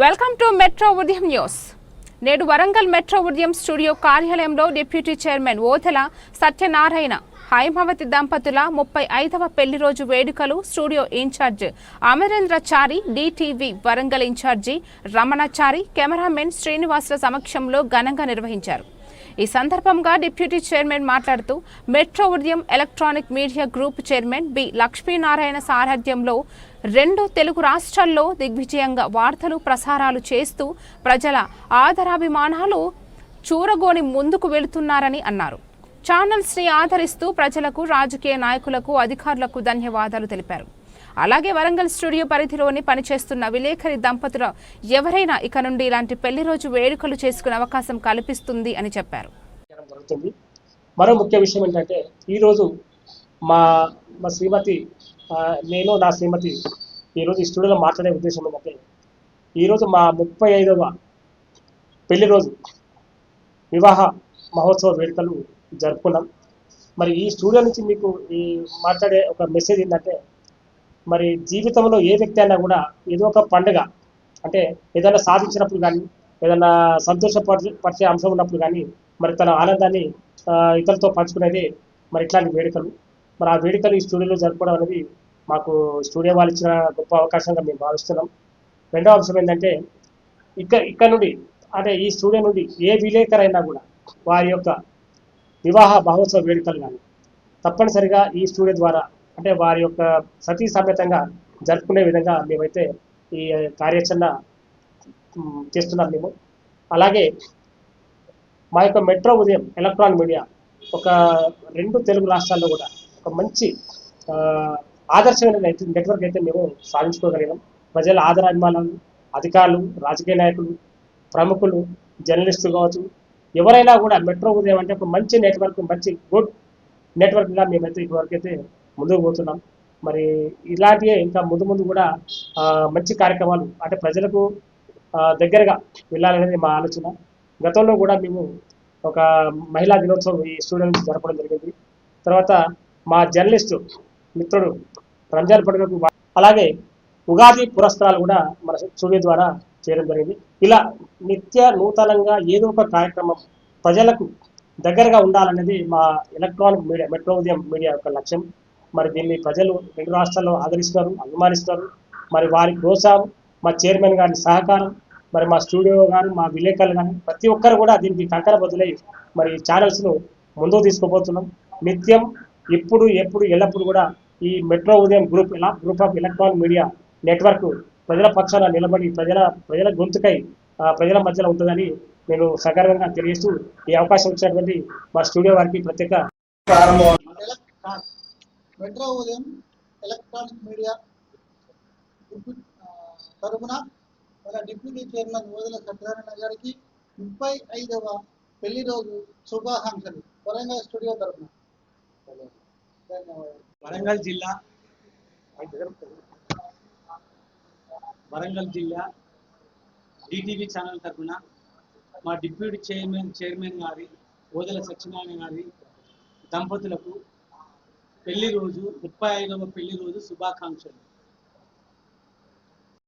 Welcome to metro Udayam news నేడు Warangal metro Udayam studio కార్యాలయంలో deputy chairman Othela Satyanarayana Haimavathi దంపతుల ముప్పై ఐదవ పెళ్ళి రోజు వేడుకలు studio incharge Amarendrachari DTV Warangal incharge Ramanachari cameraman శ్రీనివాసుల సమక్షంలో ఘనంగా నిర్వహించారు. ఈ సందర్భంగా డిప్యూటీ చైర్మన్ మాట్లాడుతూ metro Udayam electronic media group chairman B Lakshminarayana సారథ్యంలో రెండు తెలుగు రాష్ట్రాల్లో దిగ్విజయంగా వార్తలు ప్రసారాలు చేస్తూ ప్రజల ఆదరాభిమానాలు చూరగోని ముందుకు వెళుతున్నారని అన్నారు. ఛానల్స్ని ఆదరిస్తూ ప్రజలకు రాజకీయ నాయకులకు అధికారులకు ధన్యవాదాలు తెలిపారు. అలాగే వరంగల్ స్టూడియో పరిధిలోని పనిచేస్తున్న విలేకరి దంపతుల ఎవరైనా ఇక నుండి ఇలాంటి పెళ్ళి రోజు వేడుకలు చేసుకునే అవకాశం కల్పిస్తుంది అని చెప్పారు. జరుగుతుంది. మరో ముఖ్య విషయం ఏంటంటే ఈరోజు మా మా శ్రీమతి నేను నా శ్రీమతి ఈరోజు ఈ స్టూడియోలో మాట్లాడే ఉద్దేశం ఏంటంటే ఈరోజు మా ముప్పై ఐదవ పెళ్ళి రోజు వివాహ మహోత్సవ వేడుకలు జరుపుకున్నాం. మరి ఈ స్టూడియో నుంచి మీకు ఈ మాట్లాడే ఒక మెసేజ్ ఏంటంటే మరి జీవితంలో ఏ వ్యక్తి అయినా కూడా ఏదో ఒక పండుగ అంటే ఏదైనా సాధించినప్పుడు కానీ ఏదైనా సంతోషపరిచే అంశం ఉన్నప్పుడు కానీ మరి తన ఆనందాన్ని ఇతరులతో పంచుకునేది మరి ఇట్లాంటి వేడుకలు. మరి ఆ వేడుకలు ఈ స్టూడియోలో జరుపుకోవడం అనేది మాకు స్టూడియో వాళ్ళు ఇచ్చిన గొప్ప అవకాశంగా మేము భావిస్తున్నాం. రెండవ అంశం ఏంటంటే ఇక్కడ ఇక్కడ నుండి అంటే ఈ స్టూడియో నుండి ఏ విలేకరైనా కూడా వారి యొక్క వివాహ మహోత్సవ వేడుకలు కానీ తప్పనిసరిగా ఈ స్టూడియో ద్వారా అంటే వారి యొక్క సతీ సమేతంగా జరుపుకునే విధంగా మేమైతే ఈ కార్యాచరణ చేస్తున్నాం మేము. అలాగే మా యొక్క మెట్రో ఉదయం ఎలక్ట్రానిక్ మీడియా ఒక రెండు తెలుగు రాష్ట్రాల్లో కూడా ఒక మంచి ఆదర్శమైన నెట్వర్క్ అయితే మేము సాధించుకోగలిగాం. ప్రజల ఆదరాభిమానాలు అధికారులు రాజకీయ నాయకులు ప్రముఖులు జర్నలిస్టులు కావచ్చు ఎవరైనా కూడా మెట్రో ఉదయం అంటే ఒక మంచి నెట్వర్క్ మంచి గుడ్ నెట్వర్క్గా మేమైతే ఇప్పటివరకు అయితే ముందుకు పోతున్నాం. మరి ఇలాంటివే ఇంకా ముందు ముందు కూడా మంచి కార్యక్రమాలు అంటే ప్రజలకు దగ్గరగా వెళ్ళాలనేది మా ఆలోచన. గతంలో కూడా మేము ఒక మహిళా దినోత్సవం ఈ స్టూడెంట్ జరపడం జరిగింది. తర్వాత మా జర్నలిస్టు మిత్రుడు రంజాన్ పండుగకు అలాగే ఉగాది పురస్కారాలు కూడా మన స్టూడియో ద్వారా చేయడం జరిగింది. ఇలా నిత్య నూతనంగా ఏదో ఒక కార్యక్రమం ప్రజలకు దగ్గరగా ఉండాలనేది మా electronic media metro Udayam media యొక్క లక్ష్యం. మరి దీన్ని ప్రజలు రెండు రాష్ట్రాల్లో ఆదరిస్తారు అభిమానిస్తారు. మరి వారి ప్రోత్సాహం మా చైర్మన్ గారి సహకారం మరి మా స్టూడియో గారు మా విలేకరులు కానీ ప్రతి ఒక్కరు కూడా దీనికి కంకర బదులై మరి ఛానల్స్ను ముందుకు తీసుకుపోతున్నాం. నిత్యం ఇప్పుడు ఎప్పుడు ఎల్లప్పుడు కూడా ఈ మెట్రో ఉదయం గ్రూప్ ఇలా group of electronic media network ప్రజల పక్షాన నిలబడి ప్రజల ప్రజల గొంతుకై ప్రజల మధ్యలో ఉంటుందని నేను సగర్వంగా తెలియజేస్తూ ఈ అవకాశం ఇచ్చినటువంటి మా స్టూడియో వారికి ప్రత్యేక మెట్రో ఉదయం ఎలక్ట్రానిక్ మీడియా తరఫున తరపున మన డిప్యూటీ చైర్మన్ ఓదల సత్యనారాయణ గారికి ముప్పై ఐదవ పెళ్ళి రోజు శుభాకాంక్షలు. వరంగల్ స్టూడియో తరపున. వరంగల్ జిల్లా వరంగల్ జిల్లా డిటీవీ ఛానల్ తరఫున మా డిప్యూటీ చైర్మన్ చైర్మన్ గారి ఓదల సత్యనారాయణ గారి దంపతులకు పెళ్ళి రోజు ముప్పై ఐదవ పెళ్ళి రోజు శుభాకాంక్షలు.